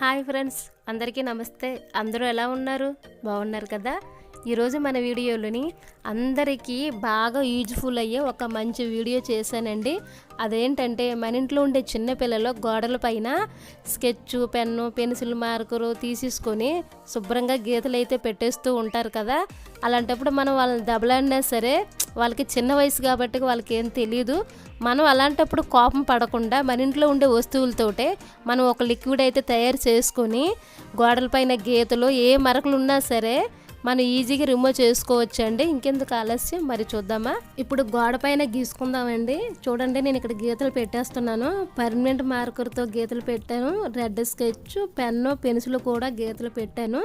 Hi friends అందరికీ నమస్తే. అందరూ ఎలా ఉన్నారు? బాగున్నారు కదా? ఈరోజు మన వీడియోలోని అందరికీ బాగా యూజ్ఫుల్ అయ్యే ఒక మంచి వీడియో చేశానండి. అదేంటంటే మన ఇంట్లో ఉండే చిన్నపిల్లలు గోడల పైన స్కెచ్ పెన్ను పెన్సిల్ మార్కరు తీసేసుకొని శుభ్రంగా గీతలు అయితే పెట్టేస్తూ ఉంటారు కదా. అలాంటప్పుడు మనం వాళ్ళని దెబ్బలాడినా సరే వాళ్ళకి చిన్న వయసు కాబట్టి వాళ్ళకి ఏం తెలియదు మనం అలాంటప్పుడు కోపం పడకుండా మన ఇంట్లో ఉండే వస్తువులతోటే మనం ఒక లిక్విడ్ అయితే తయారు చేసుకొని గోడలపైన గీతలు ఏ మరకలు ఉన్నా సరే మనం ఈజీగా రిమూవ్ చేసుకోవచ్చండి. ఇంకెందుకు ఆలస్యం? మరి చూద్దామా? ఇప్పుడు గోడ పైన గీసుకుందామండి. చూడండి నేను ఇక్కడ గీతలు పెట్టేస్తున్నాను. పర్మనెంట్ మార్కర్తో గీతలు పెట్టాను. రెడ్ స్కెచ్ పెన్ను పెన్సిల్ కూడా గీతలు పెట్టాను.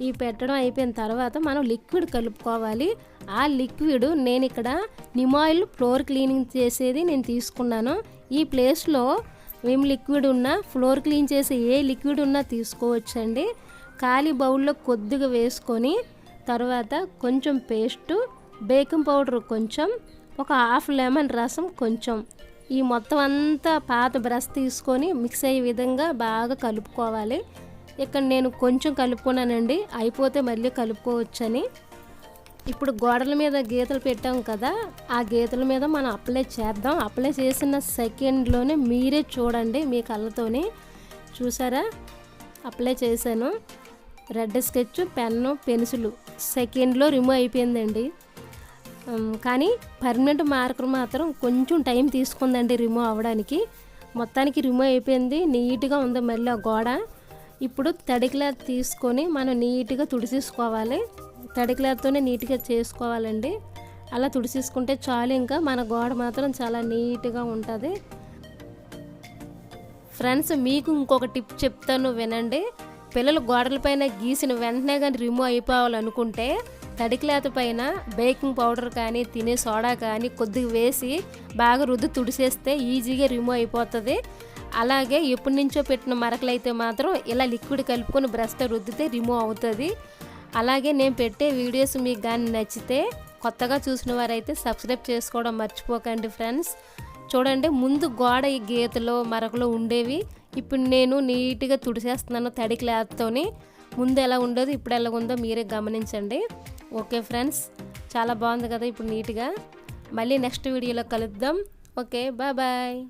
ఈ పెట్టడం అయిపోయిన తర్వాత మనం లిక్విడ్ కలుపుకోవాలి. ఆ లిక్విడ్ నేను ఇక్కడ నిమాయిల్ ఫ్లోర్ క్లీనింగ్ చేసేది నేను తీసుకున్నాను. ఈ ప్లేస్లో ఏం లిక్విడ్ ఉన్నా ఫ్లోర్ క్లీన్ చేసే ఏ లిక్విడ్ ఉన్నా తీసుకోవచ్చండి. ఖాళీ బౌల్లో కొద్దిగా వేసుకొని తర్వాత కొంచెం పేస్టు బేకింగ్ పౌడర్ కొంచెం ఒక హాఫ్ లెమన్ రసం కొంచెం. ఈ మొత్తం అంతా పాత బ్రష్ తీసుకొని మిక్స్ అయ్యే విధంగా బాగా కలుపుకోవాలి. ఇక్కడ నేను కొంచెం కలుపుకున్నానండి అయిపోతే మళ్ళీ కలుపుకోవచ్చని. ఇప్పుడు గోడల మీద గీతలు పెట్టాం కదా ఆ గీతల మీద మనం అప్లై చేద్దాం. అప్లై చేసిన సెకండ్లోనే మీరే చూడండి మీ కళ్ళతోని. చూసారా? అప్లై చేశాను. Red sketch pen pencil. సెకండ్లో రిమూవ్ అయిపోయిందండి. కానీ పర్మనెంట్ మార్కర్ మాత్రం కొంచెం టైం తీసుకుందండి రిమూవ్ అవ్వడానికి. మొత్తానికి రిమూవ్ అయిపోయింది. నీట్గా ఉంది మళ్ళీ ఆ గోడ. ఇప్పుడు తడి క్లాత్ తీసుకొని మనం నీట్గా తుడిసేసుకోవాలి. తడి క్లాత్తోనే నీట్గా చేసుకోవాలండి. అలా తుడిసేసుకుంటే చాలు. ఇంకా మన గోడ మాత్రం చాలా నీట్గా ఉంటుంది. ఫ్రెండ్స్ మీకు ఇంకొక టిప్ చెప్తాను వినండి. పిల్లలు గోడలపైన గీసిన వెంటనే కానీ రిమూవ్ అయిపోవాలనుకుంటే తడి క్లాత్ పైన బేకింగ్ పౌడర్ కానీ తినే సోడా కానీ కొద్దిగా వేసి బాగా రుద్దు తుడిసేస్తే ఈజీగా రిమూవ్ అయిపోతుంది. అలాగే ఎప్పటి నుంచో పెట్టిన మరకలు అయితే మాత్రం ఇలా లిక్విడ్ కలుపుకొని బ్రష్తో రుద్దితే రిమూవ్ అవుతుంది. అలాగే నేను పెట్టే వీడియోస్ మీకు కానీ నచ్చితే కొత్తగా చూసిన వారైతే సబ్స్క్రైబ్ చేసుకోవడం మర్చిపోకండి ఫ్రెండ్స్ చూడండి ముందు గోడ ఈ గీతలో మరకలు ఉండేవి. ఇప్పుడు నేను నీట్గా తుడిసేస్తున్నాను తడి క్లాత్తోని. ముందు ఎలా ఉండదు ఇప్పుడు ఎలా ఉందో మీరే గమనించండి. ఓకే ఫ్రెండ్స్ చాలా బాగుంది కదా ఇప్పుడు నీట్గా. మళ్ళీ నెక్స్ట్ వీడియోలో కలుద్దాం. Okay bye bye.